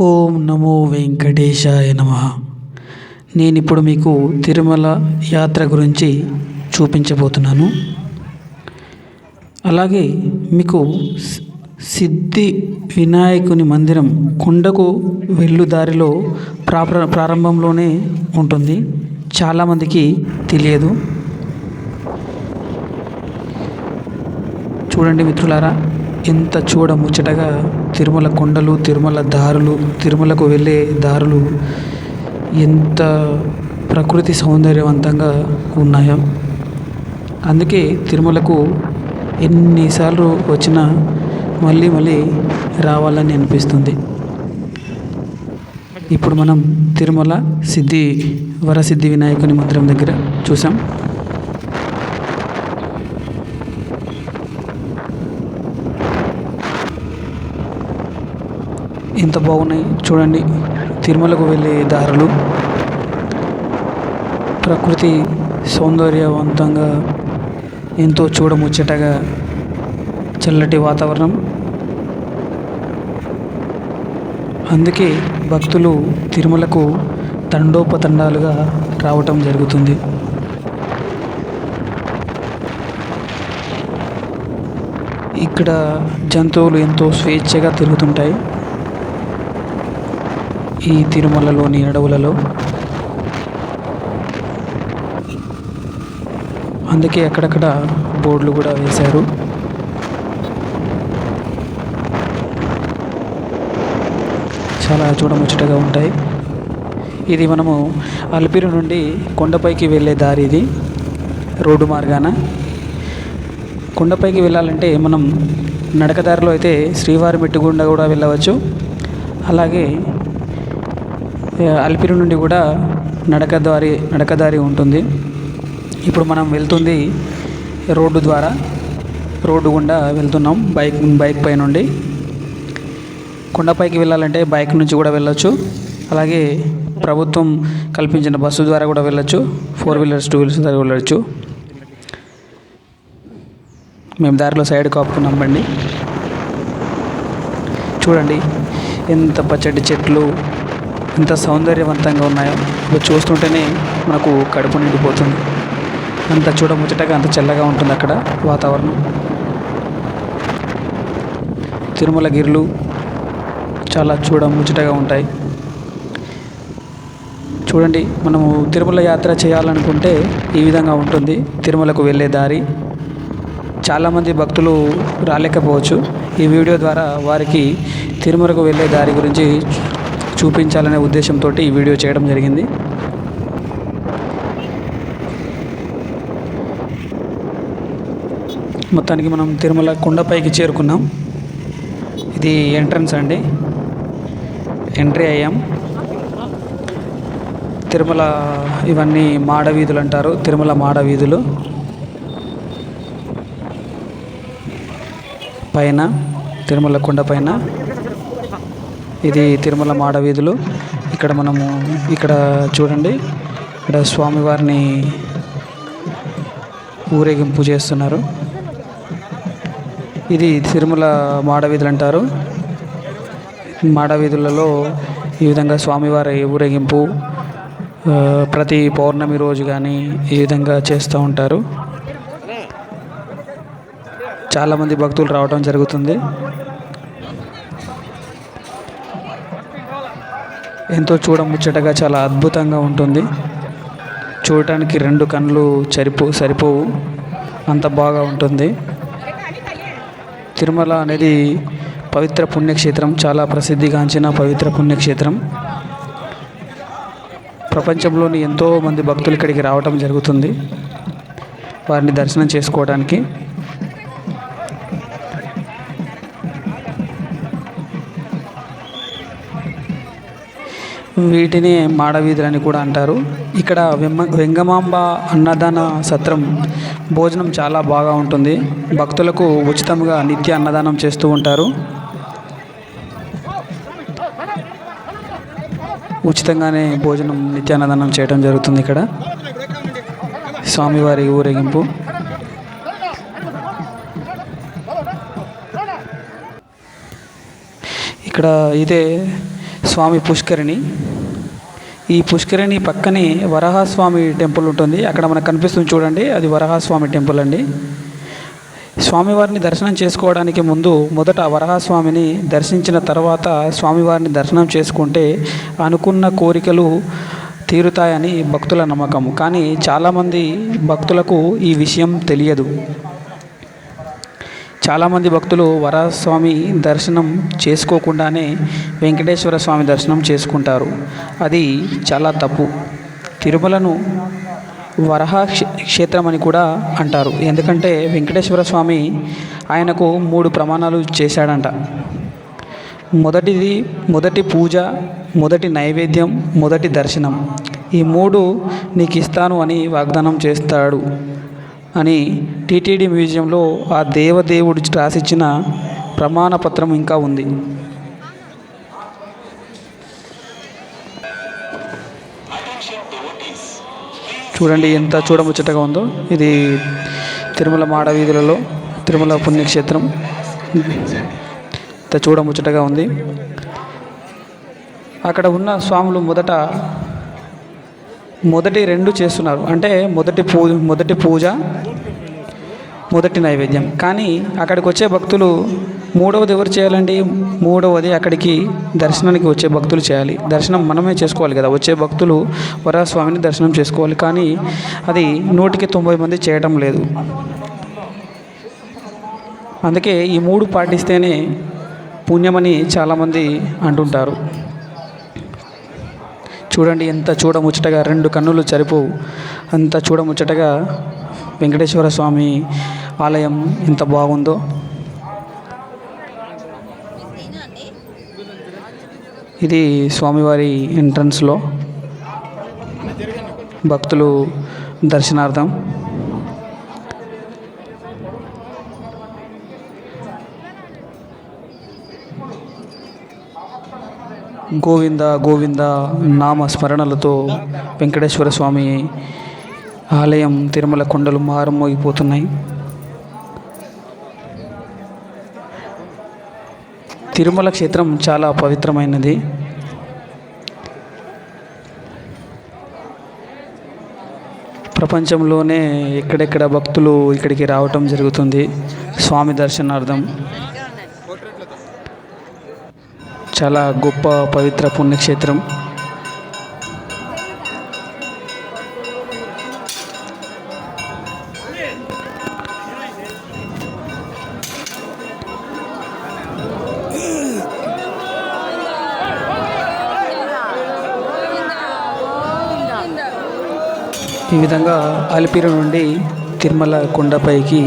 ఓం నమో వెంకటేశాయ నమ. నేను ఇప్పుడు మీకు తిరుమల యాత్ర గురించి చూపించబోతున్నాను. అలాగే మీకు సిద్ధి వినాయకుని మందిరం కొండకు వెళ్ళు దారిలో ప్రాప్ర ప్రారంభంలోనే ఉంటుంది. చాలామందికి తెలియదు. చూడండి మిత్రులారా ఎంత చూడ ముచ్చటగా తిరుమల కొండలు తిరుమల దారులు తిరుమలకు వెళ్ళే దారులు ఎంత ప్రకృతి సౌందర్యవంతంగా ఉన్నాయో. అందుకే తిరుమలకు ఎన్నిసార్లు వచ్చినా మళ్ళీ మళ్ళీ రావాలని అనిపిస్తుంది. ఇప్పుడు మనం తిరుమల సిద్ధి వరసిద్ధి వినాయకుని మందిరం దగ్గర చూసాం. ఎంత బాగున్నాయి. చూడండి తిరుమలకు వెళ్ళే దారులు. ప్రకృతి సౌందర్యవంతంగా ఎంతో చూడముచ్చటగా చల్లటి వాతావరణం. అందుకే భక్తులు తిరుమలకు తండోపతండాలుగా రావటం జరుగుతుంది. ఇక్కడ జంతువులు ఎంతో స్వేచ్ఛగా తిరుగుతుంటాయి. ఈ తిరుమలలోని అడవులలో అందుకే అక్కడక్కడ బోర్డులు కూడా వేశారు. చాలా చూడముచ్చటగా ఉంటాయి. ఇది మనము అలిపిరి నుండి కొండపైకి వెళ్ళే దారి ఇది రోడ్డు మార్గాన. కొండపైకి వెళ్ళాలంటే మనం నడకదారిలో అయితే శ్రీవారి మెట్టుగుండా కూడా వెళ్ళవచ్చు. అలాగే అలిపిరి నుండి కూడా నడకదారి నడకదారి ఉంటుంది. ఇప్పుడు మనం వెళ్తుంది రోడ్డు ద్వారా రోడ్డు గుండా వెళ్తున్నాం బైక్ బైక్ పై నుండి. కొండపైకి వెళ్ళాలంటే బైక్ నుంచి కూడా వెళ్ళొచ్చు. అలాగే ప్రభుత్వం కల్పించిన బస్సు ద్వారా కూడా వెళ్ళొచ్చు. ఫోర్ వీలర్స్ టూ వీలర్స్ ద్వారా వెళ్ళొచ్చు. మేము దారిలో సైడ్ కాపుకున్నాం బండి. చూడండి ఎంత పచ్చటి చెట్లు ఎంత సౌందర్యవంతంగా ఉన్నాయో. ఇవి చూస్తుంటేనే మనకు కడుపు నిండిపోతుంది. అంత చూడముచ్చటగా అంత చల్లగా ఉంటుంది అక్కడ వాతావరణం. తిరుమల గిరులు చాలా చూడముచ్చటగా ఉంటాయి. చూడండి మనము తిరుమల యాత్ర చేయాలనుకుంటే ఈ విధంగా ఉంటుంది. తిరుమలకు వెళ్ళే దారి. చాలామంది భక్తులు రాలేకపోవచ్చు. ఈ వీడియో ద్వారా వారికి తిరుమలకు వెళ్ళే దారి గురించి చూపించాలనే ఉద్దేశంతో ఈ వీడియో చేయడం జరిగింది. మొత్తానికి మనం తిరుమల కొండపైకి చేరుకున్నాం. ఇది ఎంట్రన్స్ అండి. ఎంట్రీ అయ్యాం. తిరుమల ఇవన్నీ మాడవీధులు అంటారు. తిరుమల మాడవీధులు. పైన తిరుమల కొండ పైన. ఇది తిరుమల మాడ వీధులు. ఇక్కడ మనము ఇక్కడ చూడండి. ఇక్కడ స్వామివారిని ఊరేగింపు చేస్తున్నారు. ఇది తిరుమల మాడ వీధులు అంటారు. మాడ వీధులలో ఈ విధంగా స్వామివారి ఊరేగింపు ప్రతి పౌర్ణమి రోజు కానీ ఈ విధంగా చేస్తూ ఉంటారు. చాలామంది భక్తులు రావడం జరుగుతుంది. ఎంతో చూడముచ్చటగా చాలా అద్భుతంగా ఉంటుంది. చూడటానికి రెండు కళ్ళు సరిపో సరిపోవు. అంత బాగా ఉంటుంది. తిరుమల అనేది పవిత్ర పుణ్యక్షేత్రం చాలా ప్రసిద్ధిగాంచిన పవిత్ర పుణ్యక్షేత్రం. ప్రపంచంలోని ఎంతో మంది భక్తులు ఇక్కడికి రావటం జరుగుతుంది. వారిని దర్శనం చేసుకోవడానికి వీటిని మాడవీధులని కూడా అంటారు. ఇక్కడ వెమ్మ వెంగమాంబ అన్నదాన సత్రం భోజనం చాలా బాగా ఉంటుంది. భక్తులకు ఉచితంగా నిత్య అన్నదానం చేస్తూ ఉంటారు. ఉచితంగానే భోజనం నిత్య అన్నదానం చేయడం జరుగుతుంది ఇక్కడ. స్వామివారి ఊరేగింపు. ఇక్కడ ఇదే స్వామి పుష్కరిణి. ఈ పుష్కరిణి పక్కనే వరహస్వామి టెంపుల్ ఉంటుంది. అక్కడ మనకు కనిపిస్తుంది చూడండి అది వరహస్వామి టెంపుల్ అండి. స్వామివారిని దర్శనం చేసుకోవడానికి ముందు మొదట వరహస్వామిని దర్శించిన తర్వాత స్వామివారిని దర్శనం చేసుకుంటే అనుకున్న కోరికలు తీరుతాయని భక్తుల నమ్మకం. కానీ చాలామంది భక్తులకు ఈ విషయం తెలియదు. చాలామంది భక్తులు వరస్వామి దర్శనం చేసుకోకుండానే వెంకటేశ్వర స్వామి దర్శనం చేసుకుంటారు. అది చాలా తప్పు. తిరుమలను వరహ క్షేత్రం అని కూడా అంటారు. ఎందుకంటే వెంకటేశ్వర స్వామి ఆయనకు మూడు ప్రమాణాలు చేశాడంట. మొదటిది మొదటి పూజ మొదటి నైవేద్యం మొదటి దర్శనం. ఈ మూడు నీకు ఇస్తాను అని వాగ్దానం చేస్తాడు. అని టీటీడీ మ్యూజియంలో ఆ దేవదేవుడు రాసిచ్చిన ప్రమాణ పత్రం ఇంకా ఉంది. చూడండి ఎంత చూడముచ్చటగా ఉందో. ఇది తిరుమల మాడవీధులలో తిరుమల పుణ్యక్షేత్రం. ఎంత చూడముచ్చటగా ఉంది. అక్కడ ఉన్న స్వాములు మొదట మొదటి రెండు చేస్తున్నారు. అంటే మొదటి పూ మొదటి పూజ మొదటి నైవేద్యం. కానీ అక్కడికి వచ్చే భక్తులు మూడవది ఎవరు చేయాలండి? మూడవది అక్కడికి దర్శనానికి వచ్చే భక్తులు చేయాలి. దర్శనం మనమే చేసుకోవాలి కదా. వచ్చే భక్తులు వరస్వామిని దర్శనం చేసుకోవాలి. కానీ అది నూటికి తొంభై మంది చేయటం లేదు. అందుకే ఈ మూడు పాటిస్తేనే పుణ్యమని చాలామంది అంటుంటారు. చూడండి ఎంత చూడముచ్చటగా రెండు కన్నులు సరిపోవు అంత చూడముచ్చటగా వెంకటేశ్వర స్వామి ఆలయం ఎంత బాగుందో. ఇది స్వామివారి ఎంట్రన్స్లో భక్తులు దర్శనార్థం. గోవింద గోవింద నామ స్మరణలతో వెంకటేశ్వర స్వామి ఆలయం తిరుమల కొండలు మారుమోగిపోతున్నాయి. తిరుమల క్షేత్రం చాలా పవిత్రమైనది. ప్రపంచంలోనే ఎక్కడెక్కడ భక్తులు ఇక్కడికి రావటం జరుగుతుంది. స్వామి దర్శనార్థం. చాలా గొప్ప పవిత్ర పుణ్యక్షేత్రం. ఈ విధంగా అలిపిరి నుండి తిరుమల కొండపైకి